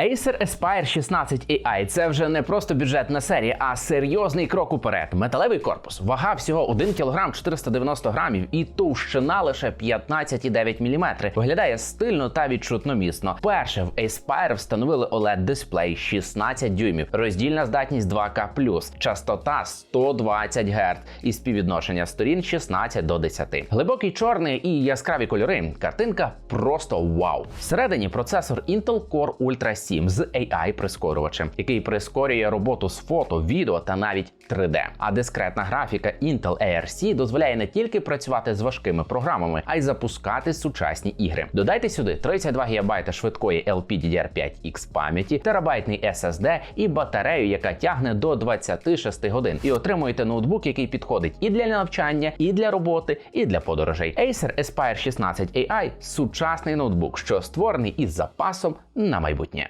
Acer Aspire 16 AI – це вже не просто бюджетна серія, а серйозний крок уперед. Металевий корпус, вага всього 1 кг 490 грамів і товщина лише 15,9 мм. Виглядає стильно та відчутно міцно. Перше в Aspire встановили OLED дисплей 16 дюймів, роздільна здатність 2К+, частота 120 Гц і співвідношення сторін 16 до 10. Глибокий чорний і яскраві кольори. Картинка просто вау. Всередині процесор Intel Core Ultra 7 з AI прискорювачем, який прискорює роботу з фото, відео та навіть 3D. А дискретна графіка Intel ARC дозволяє не тільки працювати з важкими програмами, а й запускати сучасні ігри. Додайте сюди 32 ГБ швидкої LPDDR5X пам'яті, терабайтний SSD і батарею, яка тягне до 26 годин, і отримуєте ноутбук, який підходить і для навчання, і для роботи, і для подорожей. Acer Aspire 16 AI – сучасний ноутбук, що створений із запасом на майбутнє.